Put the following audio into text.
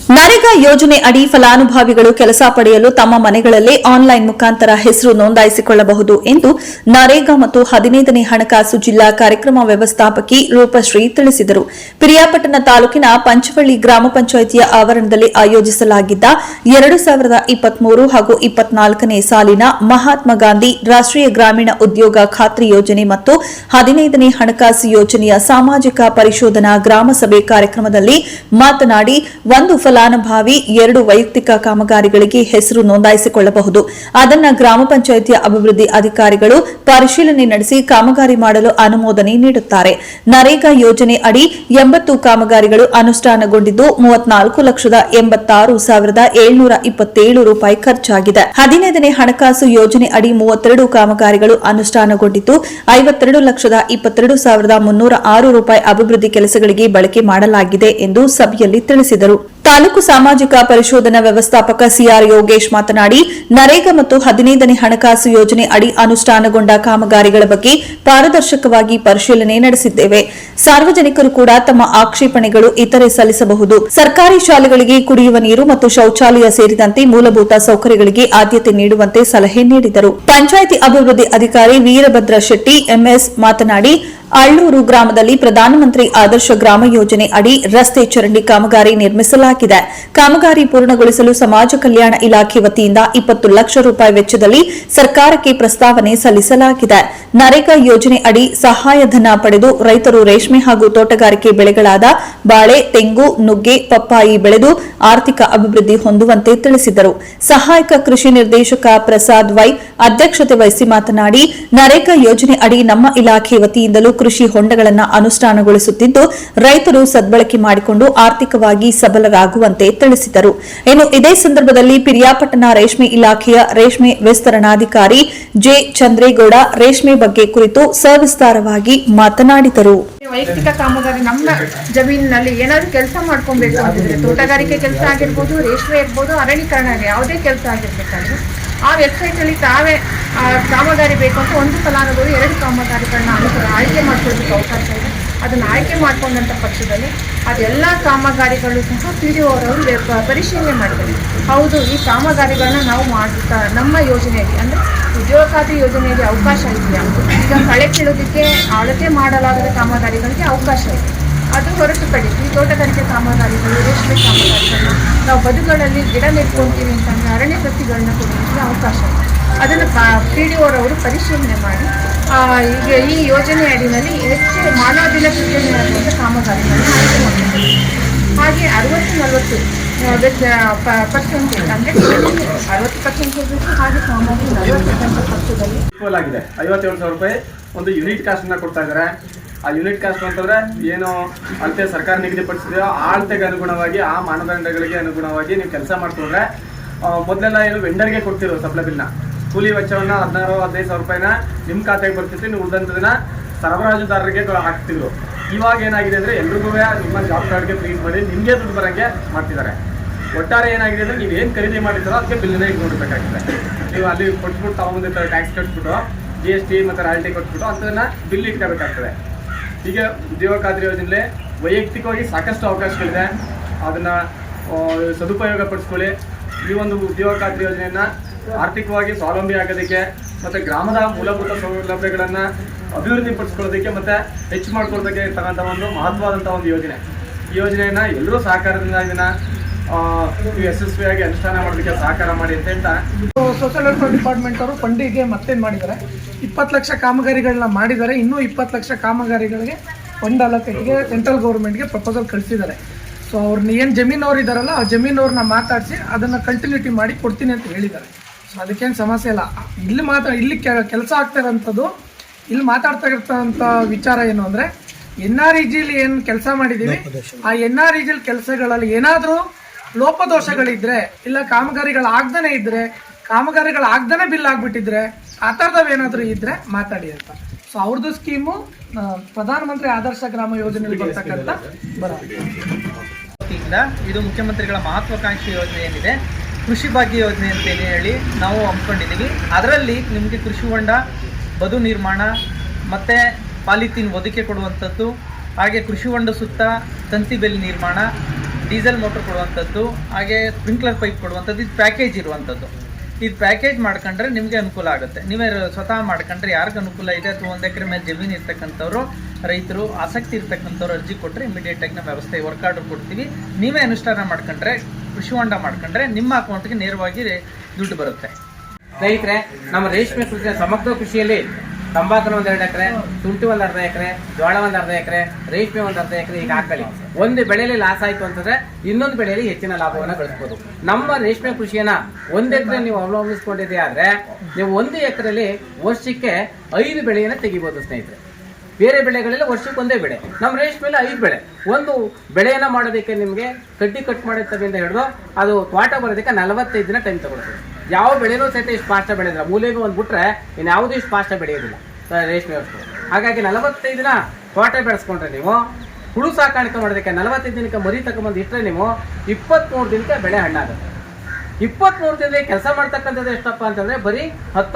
ನರೇಗಾ ಯೋಜನೆ ಅಡಿ ಫಲಾನುಭವಿಗಳು ಕೆಲಸ ಪಡೆಯಲು ತಮ್ಮ ಮನೆಗಳಲ್ಲೇ ಆನ್ಲೈನ್ ಮುಖಾಂತರ ಹೆಸರು ನೋಂದಾಯಿಸಿಕೊಳ್ಳಬಹುದು ಎಂದು ನರೇಗಾ ಮತ್ತು ಹದಿನೈದನೇ ಹಣಕಾಸು ಜಿಲ್ಲಾ ಕಾರ್ಯಕ್ರಮ ವ್ಯವಸ್ಥಾಪಕಿ ರೂಪಶ್ರೀ ತಿಳಿಸಿದರು. ಪಿರಿಯಾಪಟ್ಟಣ ತಾಲೂಕಿನ ಪಂಚವಳ್ಳಿ ಗ್ರಾಮ ಪಂಚಾಯಿತಿಯ ಆವರಣದಲ್ಲಿ ಆಯೋಜಿಸಲಾಗಿದ್ದ ಎರಡು ಸಾವಿರದ ಇಪ್ಪತ್ಮೂರು ಹಾಗೂ ಇಪ್ಪತ್ನಾಲ್ಕನೇ ಸಾಲಿನ ಮಹಾತ್ಮ ಗಾಂಧಿ ರಾಷ್ಟ್ರೀಯ ಗ್ರಾಮೀಣ ಉದ್ಯೋಗ ಖಾತ್ರಿ ಯೋಜನೆ ಮತ್ತು ಹದಿನೈದನೇ ಹಣಕಾಸು ಯೋಜನೆಯ ಸಾಮಾಜಿಕ ಪರಿಶೋಧನಾ ಗ್ರಾಮಸಭೆ ಕಾರ್ಯಕ್ರಮದಲ್ಲಿ ಮಾತನಾಡಿ, ಒಂದು ಫಲಾನುಭವಿ ಎರಡು ವೈಯಕ್ತಿಕ ಕಾಮಗಾರಿಗಳಿಗೆ ಹೆಸರು ನೋಂದಾಯಿಸಿಕೊಳ್ಳಬಹುದು. ಅದನ್ನ ಗ್ರಾಮ ಪಂಚಾಯಿತಿಯ ಅಭಿವೃದ್ಧಿ ಅಧಿಕಾರಿಗಳು ಪರಿಶೀಲನೆ ನಡೆಸಿ ಕಾಮಗಾರಿ ಮಾಡಲು ಅನುಮೋದನೆ ನೀಡುತ್ತಾರೆ. ನರೇಗಾ ಯೋಜನೆ ಅಡಿ ಎಂಬತ್ತು ಕಾಮಗಾರಿಗಳು ಅನುಷ್ಠಾನಗೊಂಡಿದ್ದು ಮೂವತ್ನಾಲ್ಕು ಲಕ್ಷದ ಎಂಬತ್ತಾರು ಸಾವಿರದ ಏಳ್ನೂರ ಇಪ್ಪತ್ತೇಳು ರೂಪಾಯಿ ಖರ್ಚಾಗಿದೆ. ಹದಿನೈದನೇ ಹಣಕಾಸು ಯೋಜನೆ ಅಡಿ ಮೂವತ್ತೆರಡು ಕಾಮಗಾರಿಗಳು ಅನುಷ್ಠಾನಗೊಂಡಿದ್ದು ಐವತ್ತೆರಡು ಲಕ್ಷದ ಇಪ್ಪತ್ತೆರಡು ಸಾವಿರದ ಮುನ್ನೂರ ಆರು ರೂಪಾಯಿ ಅಭಿವೃದ್ಧಿ ಕೆಲಸಗಳಿಗೆ ಬಳಕೆ ಮಾಡಲಾಗಿದೆ ಎಂದು ಸಭೆಯಲ್ಲಿ ತಿಳಿಸಿದರು. ತಾಲೂಕು ಸಾಮಾಜಿಕ ಪರಿಶೋಧನಾ ವ್ಯವಸ್ಥಾಪಕ ಸಿಆರ್ ಯೋಗೇಶ್ ಮಾತನಾಡಿ, ನರೇಗಾ ಮತ್ತು ಹದಿನೈದನೇ ಹಣಕಾಸು ಯೋಜನೆ ಅಡಿ ಅನುಷ್ಠಾನಗೊಂಡ ಕಾಮಗಾರಿಗಳ ಬಗ್ಗೆ ಪಾರದರ್ಶಕವಾಗಿ ಪರಿಶೀಲನೆ ನಡೆಸಿದ್ದೇವೆ. ಸಾರ್ವಜನಿಕರು ಕೂಡ ತಮ್ಮ ಆಕ್ಷೇಪಣೆಗಳು ಇತರೆ ಸಲ್ಲಿಸಬಹುದು. ಸರ್ಕಾರಿ ಶಾಲೆಗಳಿಗೆ ಕುಡಿಯುವ ನೀರು ಮತ್ತು ಶೌಚಾಲಯ ಸೇರಿದಂತೆ ಮೂಲಭೂತ ಸೌಕರ್ಯಗಳಿಗೆ ಆದ್ಯತೆ ನೀಡುವಂತೆ ಸಲಹೆ ನೀಡಿದರು. ಪಂಚಾಯಿತಿ ಅಭಿವೃದ್ಧಿ ಅಧಿಕಾರಿ ವೀರಭದ್ರ ಶೆಟ್ಟಿ, ಎಂಎಸ್, ಮಾತನಾಡಿ ಅಳ್ಳೂರು ಗ್ರಾಮದಲ್ಲಿ ಪ್ರಧಾನಮಂತ್ರಿ ಆದರ್ಶ ಗ್ರಾಮ ಯೋಜನೆ ಅಡಿ ರಸ್ತೆ ಚರಂಡಿ ಕಾಮಗಾರಿ ನಿರ್ಮಿಸಲಾಗಿದೆ. ಕಾಮಗಾರಿ ಪೂರ್ಣಗೊಳಿಸಲು ಸಮಾಜ ಕಲ್ಯಾಣ ಇಲಾಖೆ ವತಿಯಿಂದ ಇಪ್ಪತ್ತು ಲಕ್ಷ ರೂಪಾಯಿ ವೆಚ್ಚದಲ್ಲಿ ಸರ್ಕಾರಕ್ಕೆ ಪ್ರಸ್ತಾವನೆ ಸಲ್ಲಿಸಲಾಗಿದೆ. ನರೇಗಾ ಯೋಜನೆ ಅಡಿ ಸಹಾಯಧನ ಪಡೆದು ರೈತರು ರೇಷ್ಮೆ ಹಾಗೂ ತೋಟಗಾರಿಕೆ ಬೆಳೆಗಳಾದ ಬಾಳೆ, ತೆಂಗು, ನುಗ್ಗೆ, ಪಪ್ಪಾಯಿ ಬೆಳೆದು ಆರ್ಥಿಕ ಅಭಿವೃದ್ಧಿ ಹೊಂದುವಂತೆ ತಿಳಿಸಿದರು. ಸಹಾಯಕ ಕೃಷಿ ನಿರ್ದೇಶಕ ಪ್ರಸಾದ್ ವೈ ಅಧ್ಯಕ್ಷತೆ ವಹಿಸಿ ಮಾತನಾಡಿ, ನರೇಗಾ ಯೋಜನೆ ಅಡಿ ನಮ್ಮ ಇಲಾಖೆ ವತಿಯಿಂದಲೂ ಕೃಷಿ ಹೊಂಡಗಳನ್ನು ಅನುಷ್ಠಾನಗೊಳಿಸುತ್ತಿದ್ದು, ರೈತರು ಸದ್ಬಳಕೆ ಮಾಡಿಕೊಂಡು ಆರ್ಥಿಕವಾಗಿ ಸಬಲರಾಗುವಂತೆ ತಿಳಿಸಿದರು. ಇನ್ನು ಇದೇ ಸಂದರ್ಭದಲ್ಲಿ ಪಿರಿಯಾಪಟ್ಟಣ ರೇಷ್ಮೆ ಇಲಾಖೆಯ ರೇಷ್ಮೆ ವಿಸ್ತರಣಾಧಿಕಾರಿ ಜೆ ಚಂದ್ರೇಗೌಡ ರೇಷ್ಮೆ ಬಗ್ಗೆ ಕುರಿತು ಸವಿಸ್ತಾರವಾಗಿ ಮಾತನಾಡಿದರು. ವೈಯಕ್ತಿಕ ಕಾಮಗಾರಿ ನಮ್ಮ ಜಮೀನಿನಲ್ಲಿ ಏನಾದರೂ ಕೆಲಸ ಮಾಡ್ಕೊಬೇಕು ಅಂತಂದ್ರೆ, ತೋಟಗಾರಿಕೆ ಕೆಲಸ ಆಗಿರ್ಬೋದು, ರೇಷ್ಮೆ ಇರ್ಬೋದು ಅರಣ್ಯೀಕರಣ ಯಾವುದೇ ಕೆಲಸ ಆಗಿರ್ಬೇಕಾದ್ರೆ ಆ ವೆಬ್ಸೈಟಲ್ಲಿ ತಾವೇ ಕಾಮಗಾರಿ ಬೇಕು ಅಂತ ಒಂದು ಫಲಾನುಭವಿ ಎರಡು ಕಾಮಗಾರಿಗಳನ್ನ ಅನುಕೂಲ ಆಯ್ಕೆ ಮಾಡ್ಕೊಳ್ಳೋದಕ್ಕೆ ಅವಕಾಶ ಇದೆ. ಅದನ್ನು ಆಯ್ಕೆ ಮಾಡ್ಕೊಂಡಂಥ ಪಕ್ಷದಲ್ಲಿ ಅದೆಲ್ಲ ಕಾಮಗಾರಿಗಳು ಸಹ ಪಿ ಡಿ ಅವರವರು ಪರಿಶೀಲನೆ ಮಾಡ್ತಾರೆ. ಹೌದು, ಈ ಕಾಮಗಾರಿಗಳನ್ನ ನಾವು ಮಾಡುತ್ತಾ ನಮ್ಮ ಯೋಜನೆಯಲ್ಲಿ, ಅಂದರೆ ಉದ್ಯೋಗ ಖಾತ್ರಿ ಯೋಜನೆಯಲ್ಲಿ ಅವಕಾಶ ಇದೆಯಾ? ಈಗ ಕಳೆ ಕೀಳೋದಕ್ಕೆ ಅಳತೆ ಮಾಡಲಾಗದ ಕಾಮಗಾರಿಗಳಿಗೆ ಅವಕಾಶ ಇದೆ. ಅದು ಹೊರತುಪಡಿಸಿ ತೋಟಗಾರಿಕೆ ಕಾಮಗಾರಿಗಳು, ರೇಷ್ಮೆ ಕಾಮಗಾರಿಗಳನ್ನ ನಾವು ಬದುಗಳಲ್ಲಿ ಗಿಡ ನೆಟ್ಕೊಂತೀವಿ ಅಂತಂದರೆ ಅರಣ್ಯ ಸಸಿಗಳನ್ನ ಕೊಡೋದಕ್ಕೆ ಅವಕಾಶ. ಅದನ್ನು ಪಿ ಡಿ ಓರವರು ಪರಿಶೀಲನೆ ಮಾಡಿ ಈಗ ಈ ಯೋಜನೆ ಅಡಿನಲ್ಲಿ ಹೆಚ್ಚು ಮಾನವ ದಿನ ಸೃಜನೆಯಾಗುವಂಥ ಕಾಮಗಾರಿಗಳನ್ನು ಆಯ್ಕೆ ಮಾಡಿದ್ದಾರೆ ಹಾಗೆ ಅರವತ್ತು ನಲವತ್ತು ಪರ್ಸೆಂಟ್ ಅರವತ್ತು ಆಗಿದೆ. ಐವತ್ತೇಳು ಸಾವಿರ ರೂಪಾಯಿ ಒಂದು ಯೂನಿಟ್ ಕಾಸ್ಟ್ ಅನ್ನ ಕೊಡ್ತಾ ಇದ್ದಾರೆ. ಆ ಯೂನಿಟ್ ಕಾಸ್ಟ್ ಅಂತಂದ್ರೆ ಏನು ಅಳತೆ ಸರ್ಕಾರ ನಿಗದಿಪಡಿಸಿದೆಯೋ ಆ ಅಳತೆಗೆ ಅನುಗುಣವಾಗಿ, ಆ ಮಾನದಂಡಗಳಿಗೆ ಅನುಗುಣವಾಗಿ ನೀವು ಕೆಲಸ ಮಾಡ್ಕೊಂಡ್ರೆ ಮೊದಲೆಲ್ಲ ಏನು ವೆಂಡರ್ಗೆ ಕೊಡ್ತಿರೋ ಸಪ್ಲೈ ಬಿಲ್ನ ಕೂಲಿ ವೆಚ್ಚವನ್ನು ಹದಿನಾರು, ಹದಿನೈದು ಸಾವಿರ ರೂಪಾಯಿನ ನಿಮ್ಮ ಖಾತೆಗೆ ಬರ್ತಿತ್ತು, ನೀವು ಉಳಿದಂಥದನ್ನ ಸರಬರಾಜುದಾರರಿಗೆ ಹಾಕ್ತಿದ್ರು. ಇವಾಗ ಏನಾಗಿದೆ ಅಂದರೆ ಎಲ್ರಿಗೂ ನಿಮ್ಮ ಜಾಬ್ ಕಾರ್ಡ್ಗೆ ಪ್ರಿಂಟ್ ಮಾಡಿ, ನಿಮಗೆ ದುಡ್ಡು ಬರೋಂಗೆ ಮಾಡ್ತಿದ್ದಾರೆ. ಒಟ್ಟಾರೆ ಏನಾಗಿದೆ ಅಂದರೆ ನೀವು ಏನು ಖರೀದಿ ಮಾಡಿದ್ರೋ ಅದಕ್ಕೆ ಬಿಲ್ನ ನೋಡಬೇಕಾಗಿದೆ ನೀವು ಅಲ್ಲಿ ಕೊಟ್ಬಿಟ್ಟು ತಗೊಂಬಂದಿರ್ತಾರೆ ಟ್ಯಾಕ್ಸ್ ಕಟ್ಬಿಟ್ಟು ಜಿ ಎಸ್ ಟಿ ಮತ್ತು ರಾಯಲ್ಟಿ ಕೊಟ್ಬಿಟ್ಟು ಅಂತದನ್ನ ಬಿಲ್ ಇಟ್ಕೋಬೇಕಾಗ್ತದೆ. ಈಗ ಉದ್ಯೋಗ ಖಾತ್ರಿ ಯೋಜನೆ ವೈಯಕ್ತಿಕವಾಗಿ ಸಾಕಷ್ಟು ಅವಕಾಶಗಳಿದೆ. ಅದನ್ನ ಸದುಪಯೋಗ ಪಡಿಸ್ಕೊಳ್ಳಿ. ಈ ಒಂದು ಉದ್ಯೋಗ ಖಾತ್ರಿ ಯೋಜನೆಯನ್ನ ಆರ್ಥಿಕವಾಗಿ ಸ್ವಾವಲಂಬಿ ಆಗೋದಕ್ಕೆ ಮತ್ತೆ ಗ್ರಾಮದ ಮೂಲಭೂತ ಸೌಲಭ್ಯಗಳನ್ನ ಅಭಿವೃದ್ಧಿ ಪಡಿಸ್ಕೊಳ್ಳೋದಕ್ಕೆ ಮತ್ತೆ ಹೆಚ್ಚು ಮಾಡ್ಕೊಳ್ಳೋದಕ್ಕೆ ಇರ್ತಕ್ಕಂಥ ಒಂದು ಮಹತ್ವವಾದಂಥ ಒಂದು ಯೋಜನೆ. ಈ ಯೋಜನೆಯನ್ನ ಎಲ್ಲರೂ ಸಹಕಾರದಿಂದ ಇದನ್ನ ಯಶಸ್ವಿಯಾಗಿ ಅನುಷ್ಠಾನ ಮಾಡೋದಕ್ಕೆ ಸಹಕಾರ ಮಾಡಿ ಅಂತ ಹೇಳ್ತಾ ಸೋಷಿಯಲ್ ವೆಲ್ಫೇರ್ ಡಿಪಾರ್ಟ್ಮೆಂಟ್ ಅವರು ಫಂಡಿಗೆ ಮತ್ತೇನು ಮಾಡಿದ್ದಾರೆ? ಇಪ್ಪತ್ತು ಲಕ್ಷ ಕಾಮಗಾರಿಗಳನ್ನ ಮಾಡಿದ್ದಾರೆ. ಇನ್ನೂ ಇಪ್ಪತ್ತು ಲಕ್ಷ ಕಾಮಗಾರಿಗಳಿಗೆ ಫಂಡ್ ಅಲೋಕೇಟ್ಗೆ ಸೆಂಟ್ರಲ್ ಗೌರ್ಮೆಂಟ್ಗೆ ಪ್ರಪೋಸಲ್ ಕಳಿಸಿದ್ದಾರೆ. ಸೊ ಅವ್ರನ್ನ ಏನು ಜಮೀನವ್ರು ಇದ್ದಾರಲ್ಲ ಆ ಜಮೀನವ್ರನ್ನ ಮಾತಾಡಿಸಿ ಅದನ್ನು ಕಂಟಿನ್ಯೂಟಿ ಮಾಡಿ ಕೊಡ್ತೀನಿ ಅಂತ ಹೇಳಿದ್ದಾರೆ. ಸೊ ಅದಕ್ಕೇನು ಸಮಸ್ಯೆ ಇಲ್ಲ. ಇಲ್ಲಿ ಮಾತ್ರ, ಇಲ್ಲಿ ಕೆಲಸ ಆಗ್ತಾ ಇರೋಂಥದ್ದು, ಇಲ್ಲಿ ಮಾತಾಡ್ತಾ ಇರ್ತಕ್ಕಂಥ ವಿಚಾರ ಏನು ಅಂದರೆ, ಎನ್ ಆರ್ ಇ ಜಿಲಿ ಏನು ಕೆಲಸ ಮಾಡಿದ್ದೀವಿ ಆ ಎನ್ ಆರ್ ಇ ಜಿಲ್ ಕೆಲಸಗಳಲ್ಲಿ ಏನಾದರೂ ಲೋಪದೋಷಗಳಿದ್ರೆ, ಇಲ್ಲ ಕಾಮಗಾರಿಗಳು ಆಗ್ದೇ ಇದ್ರೆ, ಕಾಮಗಾರಿಗಳು ಆಗ್ದೇ ಬಿಲ್ ಆಗ್ಬಿಟ್ಟಿದ್ರೆ ಆ ಥರದವೇನಾದರೂ ಇದ್ರೆ ಮಾತಾಡಿ ಅಂತ. ಸೊ ಅವ್ರದ್ದು ಸ್ಕೀಮು ಪ್ರಧಾನಮಂತ್ರಿ ಆದರ್ಶ ಗ್ರಾಮ ಯೋಜನೆಯಲ್ಲಿ ಬರ್ತಕ್ಕಂಥ ವತಿಯಿಂದ ಇದು ಮುಖ್ಯಮಂತ್ರಿಗಳ ಮಹತ್ವಾಕಾಂಕ್ಷಿ ಯೋಜನೆ ಏನಿದೆ, ಕೃಷಿ ಭಾಗ್ಯ ಯೋಜನೆ ಅಂತ ಹೇಳಿ ನಾವು ಹಮ್ಮಿಕೊಂಡಿದ್ದೀವಿ. ಅದರಲ್ಲಿ ನಿಮಗೆ ಕೃಷಿ ಹೊಂಡ, ಬದು ನಿರ್ಮಾಣ, ಮತ್ತು ಪಾಲಿಥೀನ್ ಒದಕೆ ಕೊಡುವಂಥದ್ದು, ಹಾಗೆ ಕೃಷಿ ಹೊಂಡ ಸುತ್ತ ತಂತಿ ಬೆಲೆ ನಿರ್ಮಾಣ, ಡೀಸೆಲ್ ಮೋಟ್ರ್ ಕೊಡುವಂಥದ್ದು, ಹಾಗೆ ಸ್ಪ್ರಿಂಕ್ಲರ್ ಪೈಪ್ ಕೊಡುವಂಥದ್ದು, ಇದು ಪ್ಯಾಕೇಜ್ ಇರುವಂಥದ್ದು. ಇದು ಪ್ಯಾಕೇಜ್ ಮಾಡ್ಕೊಂಡ್ರೆ ನಿಮಗೆ ಅನುಕೂಲ ಆಗುತ್ತೆ. ನೀವೇ ಸ್ವತಃ ಮಾಡ್ಕೊಂಡ್ರೆ ಯಾರಿಗೆ ಅನುಕೂಲ ಇದೆ? ಅಥವಾ ಒಂದು ಎಕರೆ ಮೇಲೆ ಜಮೀನು ಇರ್ತಕ್ಕಂಥವ್ರು, ರೈತರು ಆಸಕ್ತಿ ಇರ್ತಕ್ಕಂಥವ್ರು ಅರ್ಜಿ ಕೊಟ್ಟರೆ ಇಮಿಡಿಯೇಟಾಗಿ ನಾವು ವ್ಯವಸ್ಥೆ ವರ್ಕ್ ಆರ್ಡರ್ ಕೊಡ್ತೀವಿ. ನೀವೇ ಅನುಷ್ಠಾನ ಮಾಡ್ಕೊಂಡ್ರೆ, ಕೃಷಿ ಹೊಂಡ ಮಾಡ್ಕೊಂಡ್ರೆ ನಿಮ್ಮ ಅಕೌಂಟ್ಗೆ ನೇರವಾಗಿ ದುಡ್ಡು ಬರುತ್ತೆ. ಸ್ನೇಹಿತರೆ, ನಮ್ಮ ರೇಷ್ಮೆ ಕೃಷಿ ಸಮಗ್ರ ಕೃಷಿಯಲ್ಲಿ ತಂಬಾಕುನ ಒಂದ್ ಎರಡು ಎಕರೆ, ಶುಂಠಿ ಒಂದ್ ಅರ್ಧ ಎಕರೆ ಜೋಳ ಒಂದ್ ಅರ್ಧ ಎಕರೆ, ರೇಷ್ಮೆ ಒಂದ್ ಅರ್ಧ ಎಕರೆ ಈಗ ಹಾಕಲಿ ಒಂದು ಬೆಳೆಯಲ್ಲಿ ಲಾಸ್ ಆಯ್ತು ಅಂತಂದ್ರೆ ಇನ್ನೊಂದು ಬೆಳೆಯಲ್ಲಿ ಹೆಚ್ಚಿನ ಲಾಭವನ್ನ ಗಳಿಸಬಹುದು ನಮ್ಮ ರೇಷ್ಮೆ ಕೃಷಿಯನ್ನ ಒಂದ್ ಎಕರೆ ನೀವು ಅವಲಂಬಿಸ್ಕೊಂಡಿದೆ ಆದ್ರೆ ನೀವು ಒಂದು ಎಕರೆಯಲ್ಲಿ ವರ್ಷಕ್ಕೆ ಐದು ಬೆಳೆಯನ್ನ ತೆಗಿಬಹುದು ಸ್ನೇಹಿತರೆ. ಬೇರೆ ಬೆಳೆಗಳೆಲ್ಲ ವರ್ಷಕ್ಕೆ ಒಂದೇ ಬೆಳೆ. ನಮ್ಮ ರೇಷ್ಮೆಲ್ಲ ಐದು ಬೆಳೆ. ಒಂದು ಬೆಳೆಯನ್ನ ಮಾಡೋದಕ್ಕೆ ನಿಮಗೆ ಕಡ್ಡಿ ಕಟ್ ಮಾಡೋದರಿಂದ ಹಿಡಿದು ಅದು ತ್ವಾಟ ಬರೋದಕ್ಕೆ ನಲವತ್ತೈದು ದಿನ ಟೈಮ್ ತಗೊಳ್ತದೆ. ಯಾವ ಬೆಳೆನೂ ಸಹಿತ ಇಷ್ಟು ಫಾಸ್ಟ್ ಬೆಳೆದಿಲ್ಲ ಮೂಲೆಗೂ ಒಂದು ಬಿಟ್ರೆ ಇನ್ನು ಯಾವುದೂ ಇಷ್ಟು ಫಾಸ್ಟ್ ಬೆಳೆಯೋದಿಲ್ಲ. ರೇಷ್ಮೆ ವಸ್ತು. ಹಾಗಾಗಿ ನಲವತ್ತೈದು ದಿನ ತೋಟ ಬೆಳೆಸ್ಕೊಂಡ್ರೆ ನೀವು, ಹುಳು ಸಾಕಾಣಿಕೆ ಮಾಡೋದಕ್ಕೆ ನಲವತ್ತೈದು ದಿನಕ್ಕೆ ಮರಿ ತಗೊಂಬಂದು ಇಟ್ಟರೆ ನೀವು ಇಪ್ಪತ್ತ್ಮೂರು ದಿನಕ್ಕೆ ಬೆಳೆ ಹಣ್ಣಾಗುತ್ತೆ. ಇಪ್ಪತ್ತ್ಮೂರು ದಿನದಲ್ಲಿ ಕೆಲಸ ಮಾಡ್ತಕ್ಕಂಥದ್ದು ಎಷ್ಟಪ್ಪ ಅಂತಂದ್ರೆ ಬರೀ ಹತ್ತು